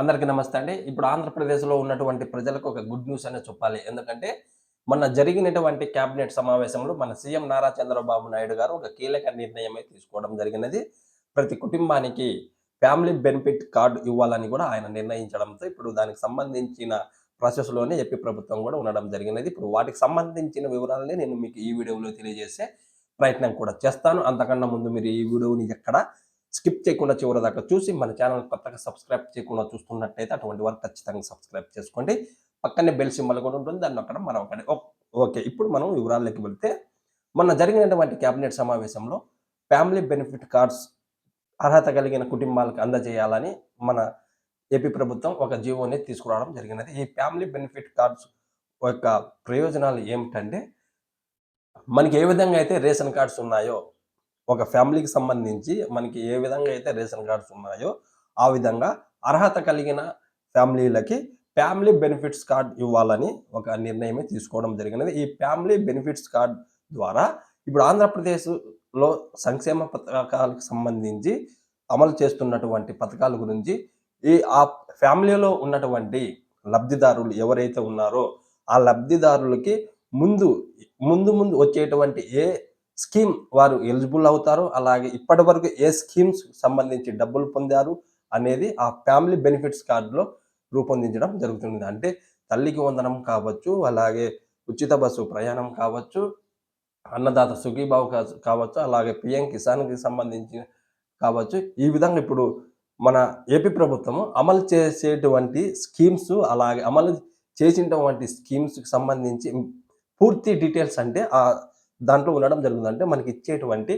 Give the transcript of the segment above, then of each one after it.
అందరికీ నమస్తే అండి. ఇప్పుడు ఆంధ్రప్రదేశ్లో ఉన్నటువంటి ప్రజలకు ఒక గుడ్ న్యూస్ అనే చెప్పాలి. ఎందుకంటే మొన్న జరిగినటువంటి కేబినెట్ సమావేశంలో మన సీఎం నారా చంద్రబాబు నాయుడు గారు ఒక కీలక నిర్ణయమే తీసుకోవడం జరిగినది. ప్రతి కుటుంబానికి ఫ్యామిలీ బెనిఫిట్ కార్డు ఇవ్వాలని కూడా ఆయన నిర్ణయించడంతో ఇప్పుడు దానికి సంబంధించిన ప్రాసెస్లోనే ఏపీ ప్రభుత్వం కూడా ఉండడం జరిగినది. ఇప్పుడు వాటికి సంబంధించిన వివరాలని నేను మీకు ఈ వీడియోలో తెలియజేసే ప్రయత్నం కూడా చేస్తాను. అంతకన్నా ముందు మీరు ఈ వీడియోని ఎక్కడ స్కిప్ చేయకుండా చివరి దాకా చూసి మన ఛానల్ కొత్తగా సబ్స్క్రైబ్ చేయకుండా చూస్తున్నట్టయితే అటువంటి వారు ఖచ్చితంగా సబ్స్క్రైబ్ చేసుకోండి. పక్కనే బెల్ సింబల్ కూడా ఉంటుంది. దాన్ని అక్కడ మనం ఒకటి ఓకే. ఇప్పుడు మనం వివరాల్లోకి వెళ్తే మొన్న జరిగినటువంటి కేబినెట్ సమావేశంలో ఫ్యామిలీ బెనిఫిట్ కార్డ్స్ అర్హత కలిగిన కుటుంబాలకు అందజేయాలని మన ఏపీ ప్రభుత్వం ఒక జీవోని తీసుకురావడం జరిగినది. ఈ ఫ్యామిలీ బెనిఫిట్ కార్డ్స్ యొక్క ప్రయోజనాలు ఏమిటంటే మనకి ఏ విధంగా అయితే రేషన్ కార్డ్స్ ఉన్నాయో ఒక ఫ్యామిలీకి సంబంధించి మనకి ఏ విధంగా అయితే రేషన్ కార్డ్స్ ఉన్నాయో ఆ విధంగా అర్హత కలిగిన ఫ్యామిలీలకి ఫ్యామిలీ బెనిఫిట్స్ కార్డ్ ఇవ్వాలని ఒక నిర్ణయమే తీసుకోవడం జరిగినది. ఈ ఫ్యామిలీ బెనిఫిట్స్ కార్డ్ ద్వారా ఇప్పుడు ఆంధ్రప్రదేశ్లో సంక్షేమ పథకాలకు సంబంధించి అమలు చేస్తున్నటువంటి పథకాల గురించి ఈ ఆ ఫ్యామిలీలో ఉన్నటువంటి లబ్ధిదారులు ఎవరైతే ఉన్నారో ఆ లబ్ధిదారులకి ముందు ముందు ముందు వచ్చేటువంటి ఏ స్కీమ్ వారు ఎలిజిబుల్ అవుతారు అలాగే ఇప్పటి వరకు ఏ స్కీమ్స్ సంబంధించి డబ్బులు పొందారు అనేది ఆ ఫ్యామిలీ బెనిఫిట్స్ కార్డులో రూపొందించడం జరుగుతుంది. అంటే తల్లికి వందనం కావచ్చు అలాగే ఉచిత బస్సు ప్రయాణం కావచ్చు అన్నదాత సుఖీబాబు కావచ్చు అలాగే పిఎం కిసాన్కి సంబంధించి కావచ్చు. ఈ విధంగా ఇప్పుడు మన ఏపీ ప్రభుత్వము అమలు చేసేటువంటి స్కీమ్స్ అలాగే అమలు చేసినటువంటి స్కీమ్స్కి సంబంధించి పూర్తి డీటెయిల్స్ అంటే ఆ దాంట్లో ఉండడం జరుగుతుంది. అంటే మనకి ఇచ్చేటువంటి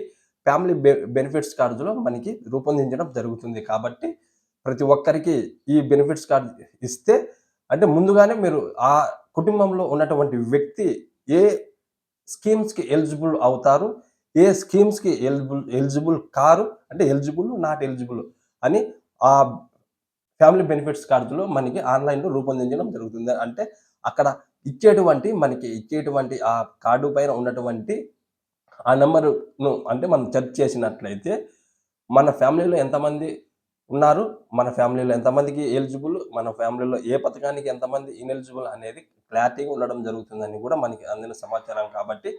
ఫ్యామిలీ బెనిఫిట్స్ కార్డులో మనకి రూపొందించడం జరుగుతుంది. కాబట్టి ప్రతి ఒక్కరికి ఈ బెనిఫిట్స్ కార్డు ఇస్తే అంటే ముందుగానే మీరు ఆ కుటుంబంలో ఉన్నటువంటి వ్యక్తి ఏ స్కీమ్స్కి ఎలిజిబుల్ అవుతారు ఏ స్కీమ్స్కి ఎలిజిబుల్ ఎలిజిబుల్ కారు అంటే ఎలిజిబుల్ నాట్ ఎలిజిబుల్ అని ఆ ఫ్యామిలీ బెనిఫిట్స్ కార్డులో మనకి ఆన్లైన్లో రూపొందించడం జరుగుతుంది. అంటే అక్కడ ఇచ్చేటువంటి మనకి ఇచ్చేటువంటి ఆ కార్డు పైన ఉన్నటువంటి ఆ నెంబర్ను అంటే మనం సెర్చ్ చేసినట్లయితే మన ఫ్యామిలీలో ఎంతమంది ఉన్నారు? మన ఫ్యామిలీలో ఎంతమందికి ఎలిజిబుల్? మన ఫ్యామిలీలో ఏ పథకానికి ఎంతమంది ఇనెలిజిబుల్ అనేది క్లారిటీగా ఉండడం జరుగుతుందని కూడా మనకి అందిన సమాచారం. కాబట్టి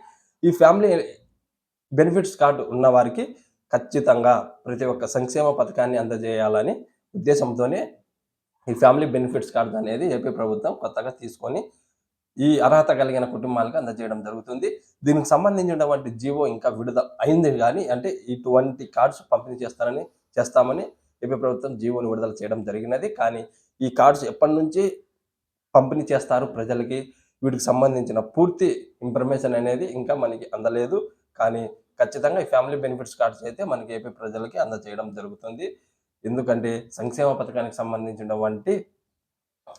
ఈ ఫ్యామిలీ బెనిఫిట్స్ కార్డు ఉన్న వారికి ఖచ్చితంగా ప్రతి ఒక్క సంక్షేమ పథకాన్ని అందజేయాలని ఉద్దేశంతోనే ఈ ఫ్యామిలీ బెనిఫిట్స్ కార్డు అనేది ఏపీ ప్రభుత్వం కొత్తగా తీసుకొని ఈ అర్హత కలిగిన కుటుంబాలకు అందజేయడం జరుగుతుంది. దీనికి సంబంధించినటువంటి జీవో ఇంకా విడుదల అయింది కానీ అంటే ఇటువంటి కార్డ్స్ పంపిణీ చేస్తారని చేస్తామని ఏపీ ప్రభుత్వం జీవోని విడుదల చేయడం జరిగినది. కానీ ఈ కార్డ్స్ ఎప్పటి నుంచి పంపిణీ చేస్తారు ప్రజలకి? వీటికి సంబంధించిన పూర్తి ఇన్ఫర్మేషన్ అనేది ఇంకా మనకి అందలేదు. కానీ ఖచ్చితంగా ఈ ఫ్యామిలీ బెనిఫిట్స్ కార్డ్స్ అయితే మనకి ఏపీ ప్రజలకి అందజేయడం జరుగుతుంది. ఎందుకంటే సంక్షేమ పథకానికి సంబంధించినటువంటి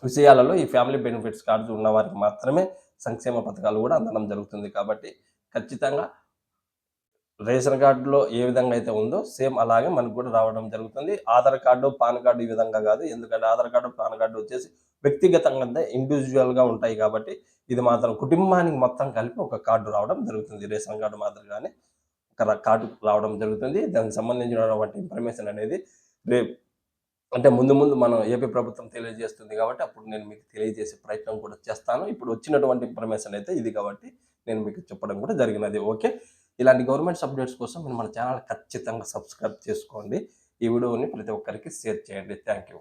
విషయాలలో ఈ ఫ్యామిలీ బెనిఫిట్స్ కార్డ్స్ ఉన్న వారికి మాత్రమే సంక్షేమ పథకాలు కూడా అందడం జరుగుతుంది. కాబట్టి ఖచ్చితంగా రేషన్ కార్డులో ఏ విధంగా అయితే ఉందో సేమ్ అలాగే మనకు కూడా రావడం జరుగుతుంది. ఆధార్ కార్డు పాన్ కార్డు ఈ విధంగా కాదు. ఎందుకంటే ఆధార్ కార్డు పాన్ కార్డు వచ్చేసి వ్యక్తిగతంగా ఇండివిజువల్గా ఉంటాయి కాబట్టి ఇది మాత్రం కుటుంబానికి మొత్తం కలిపి ఒక కార్డు రావడం జరుగుతుంది. రేషన్ కార్డు మాదిరిగానే ఒక కార్డు రావడం జరుగుతుంది. దానికి సంబంధించినటువంటి ఇన్ఫర్మేషన్ అనేది రేపు అంటే ముందు ముందు మనం ఏపీ ప్రభుత్వం తెలియజేస్తుంది కాబట్టి అప్పుడు నేను మీకు తెలియజేసే ప్రయత్నం కూడా చేస్తాను. ఇప్పుడు వచ్చినటువంటి ఇన్ఫర్మేషన్ అయితే ఇది కాబట్టి నేను మీకు చెప్పడం కూడా జరిగినది. ఓకే? ఇలాంటి గవర్నమెంట్ అప్డేట్స్ కోసం మీరు మన ఛానల్ ఖచ్చితంగా సబ్స్క్రైబ్ చేసుకోండి. ఈ వీడియోని ప్రతి ఒక్కరికి షేర్ చేయండి. Thank you.